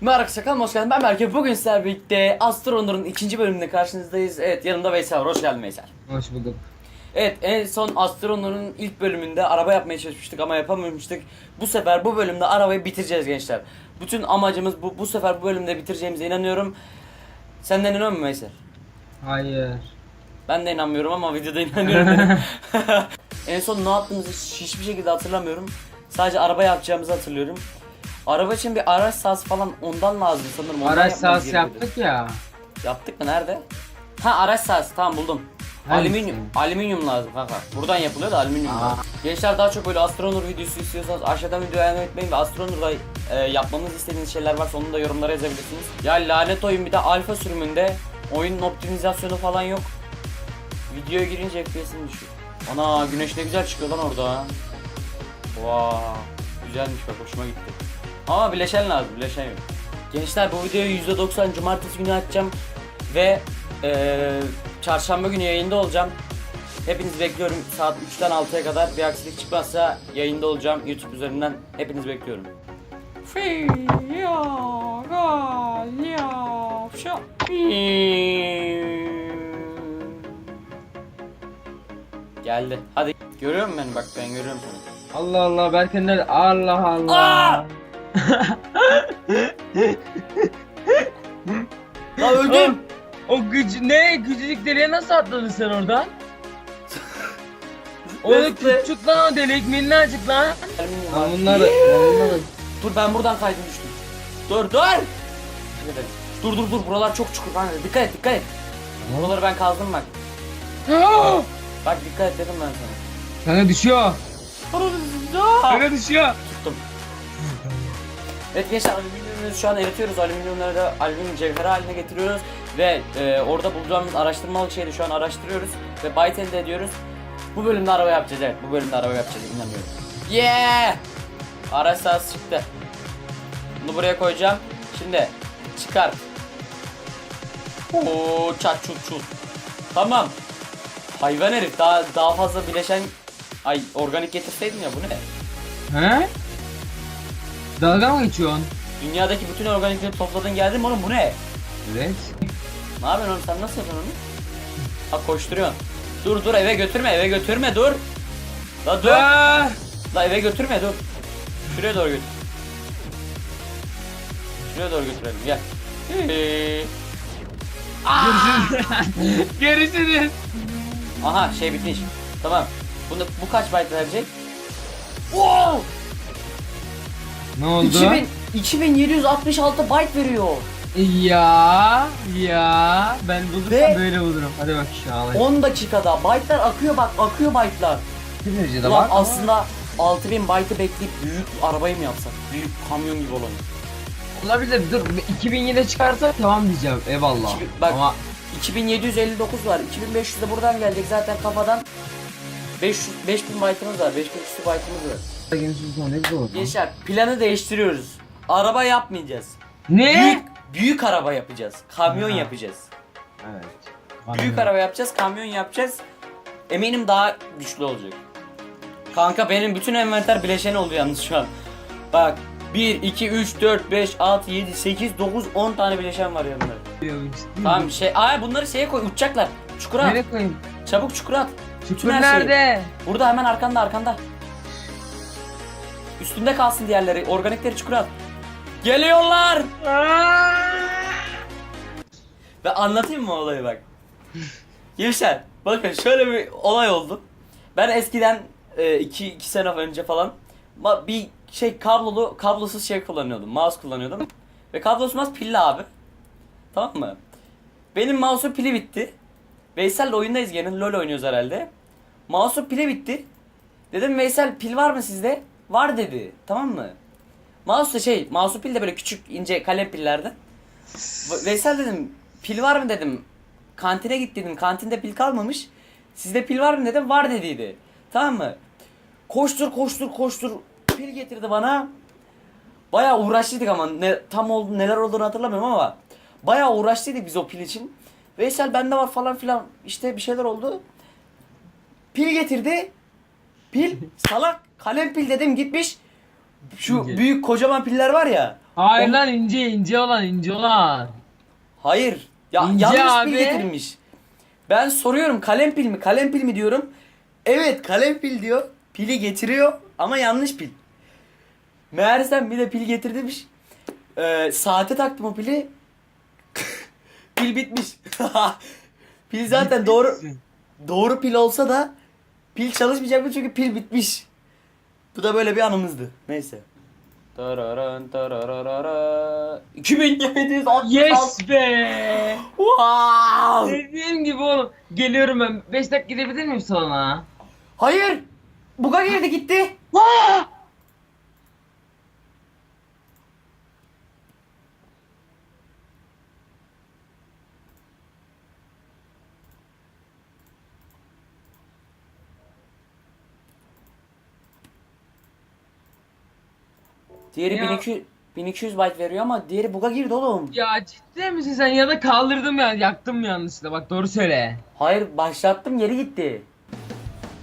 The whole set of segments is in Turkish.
Merhaba Sakal hoş geldin. Ben Berke. Bugün sizlerle birlikte Astronor'un ikinci bölümünde karşınızdayız. Evet yanımda Veysel var. Hoş geldin Veysel. Hoş bulduk. Evet en son Astronor'un ilk bölümünde araba yapmaya çalışmıştık ama yapamamıştık. Bu sefer bu bölümde arabayı bitireceğiz gençler. Bütün amacımız bu. Bu sefer bu bölümde bitireceğimize inanıyorum. Senden inanıyor musun Veysel? Hayır. Ben de inanmıyorum ama videoda inanıyorum. en son ne yaptığımızı hiç- hiçbir şekilde hatırlamıyorum. Sadece araba yapacağımızı hatırlıyorum. Araba için bir araç sahası falan ondan lazım sanırım. Ondan Araç yapmamız sahası gerekiyordu. yaptık ya. Yaptık mı nerede? Ha araç sahası tamam buldum. Hangisi? Alüminyum, alüminyum lazım kanka. Buradan yapılıyor da alüminyum Aa. lazım. Gençler daha çok böyle Astronur videosu istiyorsanız aşağıdan videoyu beğenmeyi unutmayın ve Astronor'da e, yapmamızı istediğiniz şeyler varsa onu da yorumlara yazabilirsiniz. Ya lanet oyun bir de alfa sürümünde oyunun optimizasyonu falan yok. Videoya girince FPS'im düşüyor. Ana güneş ne güzel çıkıyor lan orada. Vaa güzelmiş bak hoşuma gitti. Ama bileşen lazım bileşen yok. Gençler bu videoyu %90 cumartesi günü açacağım ve eee, çarşamba günü yayında olacağım. Hepinizi bekliyorum saat 3'ten 6'ya kadar bir aksilik çıkmazsa yayında olacağım YouTube üzerinden hepinizi bekliyorum. Geldi. Hadi görüyor musun beni? Bak ben görüyorum seni. Allah Allah Berken nerede? Allah Allah. Aa! Lan öldüm. O güç ne? Gücülük deliğe nasıl atladın sen oradan? Oğlum Zıplaya- küçük lan o delik minnacık lan. Lan var. bunları, lan bunları. Dur ben buradan kaydım düştüm. Dur dur. Dur dur dur buralar çok çukur kanka dikkat et dikkat et. Buraları ben kazdım bak. Aa! Bak dikkat et dedim ben sana. Sana düşüyor. Sana düşüyor. Evet gençler alüminyumları şu an eritiyoruz. Alüminyumları da alüminyum cevheri haline getiriyoruz. Ve e, orada bulacağımız araştırmalık şeyi şu an araştırıyoruz. Ve byte elde ediyoruz. Bu bölümde araba yapacağız evet. Bu bölümde araba yapacağız inanıyorum. Yeah! Araç sahası çıktı. Bunu buraya koyacağım. Şimdi çıkart. Oo çat çut çut. Tamam. Hayvan herif daha daha fazla bileşen ay organik getirseydin ya bu ne? He? Dalga mı geçiyorsun? Dünyadaki bütün organikleri topladın geldin mi oğlum bu ne? Evet. Ne yapıyorsun oğlum sen nasıl yapıyorsun onu? Ha koşturuyorsun. Dur dur eve götürme eve götürme dur. La dur. Aa! La eve götürme dur. Şuraya doğru götür. Şuraya doğru götürelim gel. Ee, Görüşürüz. Görüşürüz. Aha şey bitmiş. Tamam. Bunu, bu kaç byte verecek? Wow! Ne oldu? 2000, 2766 byte veriyor. Ya ya ben bulursam Ve- böyle bulurum. Hadi bak an. 10 dakikada byte'lar akıyor bak akıyor byte'lar. Bir derecede Ulan var. aslında 6000 byte'ı bekleyip büyük arabayı mı yapsak? Büyük kamyon gibi olanı. Olabilir dur 2007'de çıkarsa tamam diyeceğim eyvallah. İki bin- bak- Ama 2759 var. 2500 de buradan gelecek zaten kafadan. 500 5000 byte'ımız var. 5000 küsur byte'ımız var. Gençlik ne güzel oldu. Gençler planı değiştiriyoruz. Araba yapmayacağız. Ne? Büyük büyük araba yapacağız. Kamyon Ha. yapacağız. Evet. Büyük araba yapacağız, kamyon yapacağız. Eminim daha güçlü olacak. Kanka benim bütün envanter bileşen oldu yalnız şu an. Bak 1, 2, 3, 4, 5, 6, 7, 8, 9, 10 tane bileşen var yanında. Tamam şey, aa bunları şeye koy uçacaklar. Çukura at. Nereye koyayım? Çabuk çukura at. Çukur her şeyi. nerede? Burada hemen arkanda arkanda. Üstünde kalsın diğerleri. Organikleri çukura at. Geliyorlar. Ve anlatayım mı olayı bak. Gençler bakın şöyle bir olay oldu. Ben eskiden 2 2 sene önce falan bir şey kablolu kablosuz şey kullanıyordum. Mouse kullanıyordum. Ve kablosuz mouse pilli abi. Tamam mı? Benim mouse'un pili bitti. Veysel'le oyundayız gene. LoL oynuyoruz herhalde. Mouse'un pili bitti. Dedim Veysel pil var mı sizde? Var dedi. Tamam mı? Mouse da şey, mouse'un pil de böyle küçük ince kalem pillerden. Veysel dedim pil var mı dedim. Kantine git dedim. Kantinde pil kalmamış. Sizde pil var mı dedim. Var dediydi. Tamam mı? Koştur koştur koştur. Pil getirdi bana. Bayağı uğraştıydık ama ne, tam oldu, neler olduğunu hatırlamıyorum ama bayağı uğraştıydık biz o pil için. Veysel bende var falan filan işte bir şeyler oldu. Pil getirdi. Pil salak kalem pil dedim gitmiş. Şu Pil. büyük kocaman piller var ya. Hayır O- lan ince ince olan ince olan. Hayır. Ya İnce yanlış abi. pil getirmiş. Ben soruyorum kalem pil mi? Kalem pil mi diyorum. Evet kalem pil diyor. Pili getiriyor ama yanlış pil. Meğersem bir de pil getirmiş. Ee, saate taktım o pili. pil bitmiş. pil zaten doğru doğru pil olsa da pil çalışmayacak çünkü pil bitmiş. Bu da böyle bir anımızdı. Neyse. Tararan tararara. 2766. Yes be. Wow! Dediğim gibi oğlum. Geliyorum ben. 5 dakika gidebilir miyim salona? Hayır! Buga girdi gitti. Diğeri Ya. 1200 1200 byte veriyor ama diğeri buga girdi oğlum. Ya ciddi misin sen ya da kaldırdım ya yaktım yanlışlıkla bak doğru söyle. Hayır başlattım geri gitti.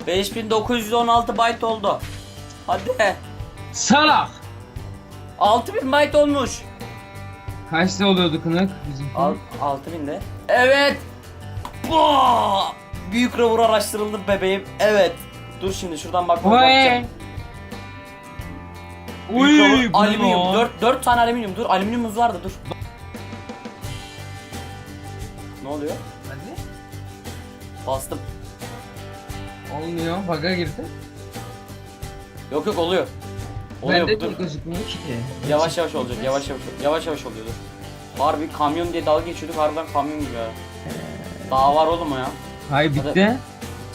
5916 byte oldu. Hadi. Salak. 6000 byte olmuş. Kaçta oluyordu kınık bizim? Al 6000'de. Evet. Bo! Büyük rover araştırıldı bebeğim. Evet. Dur şimdi şuradan bak. Vay. bakacağım. Uy, alüminyum. lan? 4 4 tane alüminyum. Dur alüminyumumuz vardı dur. Ne oluyor? Hadi. Bastım. Olmuyor. Baga girdi. Yok yok oluyor. Oluyor Bende dur. de gözükmüyor ki. Yavaş yavaş olacak. Yavaş yavaş. Yavaş yavaş oluyor dur. Harbi kamyon diye dalga geçiyorduk. Harbiden kamyon gibi ya. Daha var oğlum o ya. Hay bitti.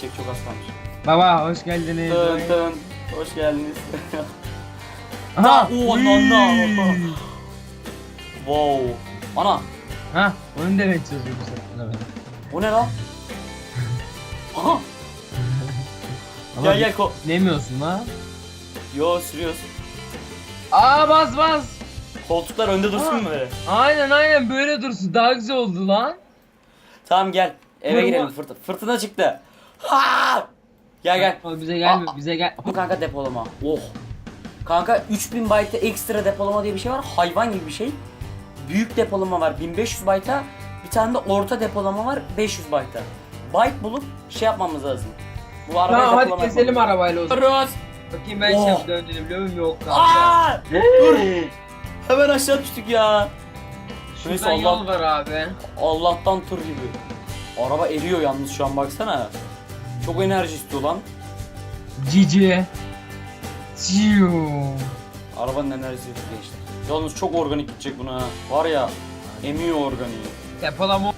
Çek çok az kalmış. Baba hoş geldiniz. Dön dön. Hoş geldiniz. Aha. Oo, ananı. wow. Ana. Ha, onu demek istiyorsun bu sefer. Bu ne lan? Aha. Ama Gel gel ko. Demiyorsun la. Yo sürüyoruz. Aa bas bas. Koltuklar önde dursun mu böyle? Aynen aynen böyle dursun. Daha güzel oldu lan. Tamam gel. Eve Vurma. girelim. Fırt fırtına çıktı. Ha! Gel gel. Ama bize gelme Aa. bize gel. Bu kanka depolama. Oh. Kanka 3000 byte ekstra depolama diye bir şey var. Hayvan gibi bir şey. Büyük depolama var 1500 byte'a. Bir tane de orta depolama var 500 byte'a. Byte bulup şey yapmamız lazım. Bu arabaya Tamam hadi depolama keselim yapmamız arabayla o zaman. lazım. Bakayım ben Oh. oh. döndüğünü biliyor muyum yok kanka. Aa! Dur. Hemen aşağı düştük ya. Neyse, Şuradan Allah- yol var abi. Allah'tan tır gibi. Araba eriyor yalnız şu an baksana. Çok enerji istiyor lan. Cici. Ciu. Arabanın enerjisi gençler. Yalnız çok organik gidecek buna. ha. Var ya emiyor organiği. Depolama.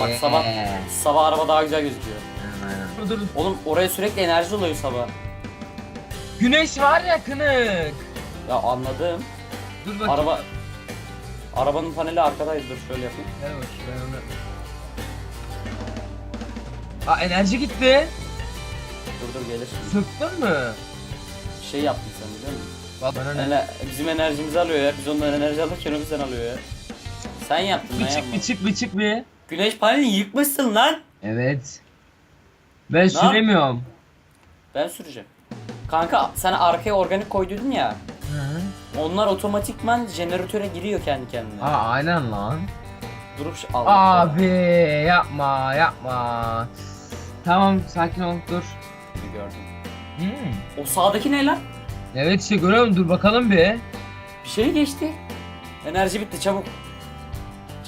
Bak sabah sabah araba daha güzel gözüküyor. Dur, dur. Oğlum oraya sürekli enerji oluyor sabah. Güneş var ya kınık. Ya anladım. Dur bakayım. Araba Arabanın paneli arkadaydı dur şöyle yapayım. Gel bakayım ben onu. Aa enerji gitti. Dur dur gelir. Söktün mü? Bir şey yaptın sen biliyor musun? Bana ne? Hele bizim enerjimizi alıyor ya. Biz ondan enerji alırken o bizden alıyor ya. Sen yaptın ben Bir çık yapmadım. bir çık bir. Güneş panelini yıkmışsın lan. Evet. Ben süremiyorum. Ben süreceğim. Kanka sen arkaya organik koyduydun ya. Hı. Onlar otomatikman jeneratöre giriyor kendi kendine. Aa aynen lan. Durup Allah Abi yapma yapma. Tamam sakin ol dur. Hmm. O sağdaki ne lan? Evet işte görüyorum dur bakalım bir. Bir şey geçti. Enerji bitti çabuk.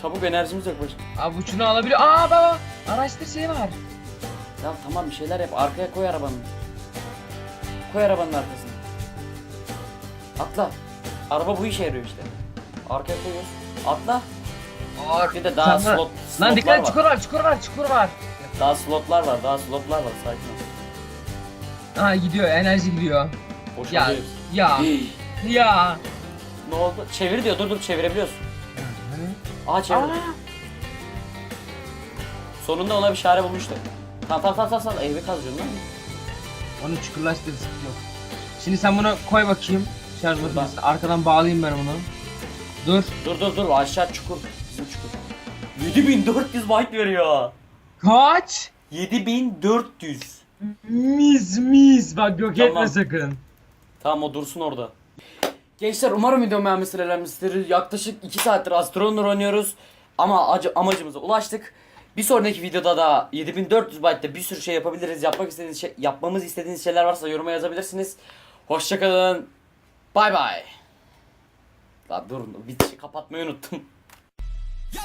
Çabuk enerjimiz yok başka. Abi uçunu alabiliyor. Aa baba araçta şey var. Ya tamam bir şeyler yap. Arkaya koy arabanın. Koy arabanın arkasına. Atla. Araba bu işe yarıyor işte. Arkaya koyuyoruz. Atla. Var. Bir de daha Tamam. slot, Lan slotlar dikkat var. çukur var çukur var çukur var. Daha slotlar var. Daha slotlar var. Sakin ol. Ha gidiyor enerji gidiyor. Boş Ya oluyor. ya ya. ne oldu? Çevir diyor. Dur dur çevirebiliyorsun. Aha çevir. Aa. Sonunda ona bir çare bulmuştu. Tamam tamam tamam tamam. tamam. Evi kazıyorsun lan. Onu çukurlaştır sıkıntı yok. Şimdi sen bunu koy bakayım. Şarj makinesine. Arkadan bağlayayım ben bunu. Dur. Dur dur dur aşağı çukur. Bizim çukur. 7400 byte veriyor. Kaç? 7400. Mis mis. Bak yok Tamam. etme sakın. Tamam o dursun orada. Gençler umarım video beğenmişsiniz. eğlenmişsinizdir. Yaklaşık 2 saattir Astronomer oynuyoruz. Ama acı, amacımıza ulaştık. Bir sonraki videoda da 7400 byte'da bir sürü şey yapabiliriz. Yapmak istediğiniz şey, yapmamız istediğiniz şeyler varsa yoruma yazabilirsiniz. Hoşçakalın. Bay bay. Lan durun bir şey kapatmayı unuttum. Yo,